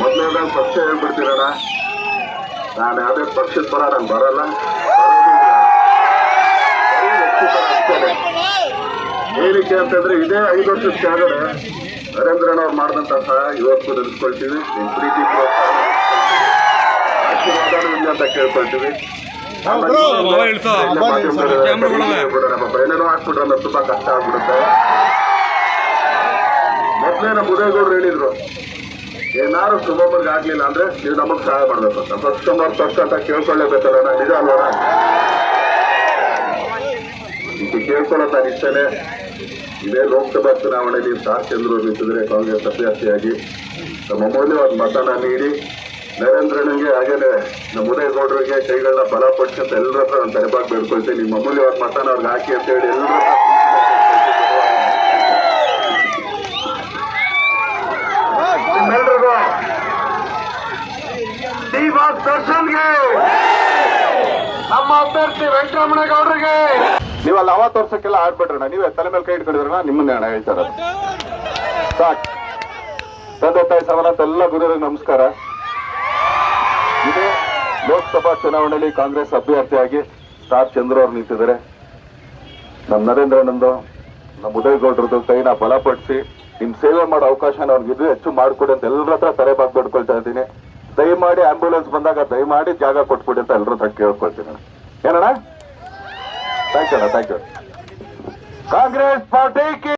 ಮೊದಲನೇದಾಗ ಪಕ್ಷ ಹೇಳ್ಬಿಡ್ತೀರಣ್ಣ ನಾನು ಯಾವುದೇ ಪಕ್ಷದ ಪರ ನಾನು ಬರಲ್ಲ. ಏನಕ್ಕೆ ಅಂತಂದ್ರೆ ಇದೇ ಐದು ವರ್ಷದ ಕೆಳಗಡೆ ನರೇಂದ್ರಣ್ಣ ಅವ್ರು ಮಾಡಿದಂತ ಸಹ ಇವತ್ತು ನೆನೆಸ್ಕೊಳ್ತೀವಿ. ನಿಮ್ ಪ್ರೀತಿ ಅಂತ ಕೇಳ್ಕೊಳ್ತೀವಿ. ಏನೇನೋ ಹಾಕ್ಬಿಟ್ರೆ ನಮ್ಗೆ ತುಂಬಾ ಕಷ್ಟ ಆಗ್ಬಿಡುತ್ತೆ. ಮೊದಲೇ ನಮ್ಮ ಉದಯಗೌಡರು ಹೇಳಿದ್ರು ಏನಾದ್ರು ಸುಬ್ಬಮ್ಮನಿಗೆ ಆಗ್ಲಿಲ್ಲ ಅಂದ್ರೆ ನೀವು ನಮಗ್ ಸಹಾಯ ಮಾಡ್ಬೇಕು ಅಂತ. ಫಸ್ಟ್ ಕಮರ್ ಫಸ್ಟ್ ಅಂತ ಕೇಳ್ಕೊಳ್ಳೇಬೇಕಲ್ಲ ನಿಜ ಅಲ್ವಣ ಇದು ಕೇಳ್ಕೊಳ್ಳೋ ನಾನು ಇಷ್ಟನೇ. ಇದೇ ಲೋಕಸಭಾ ಚುನಾವಣೆಯಲ್ಲಿ ಚಂದ್ರು ನಿಂತಿದ್ರೆ ಕಾಂಗ್ರೆಸ್ ಅಭ್ಯರ್ಥಿಯಾಗಿ ನಮ್ಮ ಅಮೂಲ್ಯವಾದ ಮತನ ನೀಡಿ. ನರೇಂದ್ರನಿಗೆ ಹಾಗೇನೆ ನಮ್ಮ ಉದಯಗೌಡರಿಗೆ ಕೈಗಳನ್ನ ಬಲಪಡಿಸಿ ಅಂತ ಎಲ್ಲರ ಹತ್ರ ನಾನು ತಲೆಬಾಗಿ ಬೇಡ್ಕೊಳ್ತೀನಿ. ನಿಮ್ಮ ಅಮೂಲ್ಯವಾದ ಮತನ ಅವ್ರಿಗೆ ಹಾಕಿ ಅಂತ ಹೇಳಿ ಎಲ್ಲರ ಹತ್ರ ನಿಮ್ಮೆಲ್ರಿಗೂ ಡಿ ಬಾಸ್ ದರ್ಶನ್ಗೆ. ನಮ್ಮ ಅಭ್ಯರ್ಥಿ ವೆಂಕಟರಮಣಗೌಡರಿಗೆ. ನೀವು ಅಲ್ಲಿ ಅವ ತೋರ್ಸಕ್ಕೆಲ್ಲ ಆಡ್ಬಿಟ್ರಣ ನೀವೇ ತಲೆ ಮೇಲೆ ಕೈ ಇಟ್ಕೊಂಡಿದ್ರಣ ನಿಮ್ಮನ್ನೇ ಹಣ ಹೇಳ್ತಾರ. ಸಾಕ್. ತಂದೆ ತಾಯಿ ಸಮಾನಂತ ಎಲ್ಲ ಗುರುಗಳಿಗೆ ನಮಸ್ಕಾರ. ಇದೇ ಲೋಕಸಭಾ ಚುನಾವಣೆಯಲ್ಲಿ ಕಾಂಗ್ರೆಸ್ ಅಭ್ಯರ್ಥಿಯಾಗಿ ಸ್ಟಾರ್ ಚಂದ್ರ ಅವರು ನಿಂತಿದ್ದಾರೆ. ನಮ್ಮ ನರೇಂದ್ರನಂದು ನಮ್ಮ ಉದಯಗೌಡರದ್ದು ಕೈನ ಬಲಪಡಿಸಿ, ನಿಮ್ ಸೇವೆ ಮಾಡೋ ಅವಕಾಶನ ಅವ್ರಿಗೆ ಹೆಚ್ಚು ಮಾಡಿಕೊಡಿ ಅಂತ ಎಲ್ಲರ ಹತ್ರ ತಲೆ ಬಾಗ್ ಬೇಡ್ಕೊಳ್ತಾ ಇದ್ದೀನಿ. ದಯಮಾಡಿ ಆಂಬ್ಯುಲೆನ್ಸ್ ಬಂದಾಗ ದಯಮಾಡಿ ಜಾಗ ಕೊಟ್ಬಿಡಿ ಅಂತ ಎಲ್ಲರೂ ಕೇಳ್ಕೊಳ್ತೀನಿ. ಏನಣ್ಣ? ಥ್ಯಾಂಕ್ ಯು ಅಣ್ಣ ಥ್ಯಾಂಕ್ ಯು ಕಾಂಗ್ರೆಸ್ ಪಾರ್ಟಿ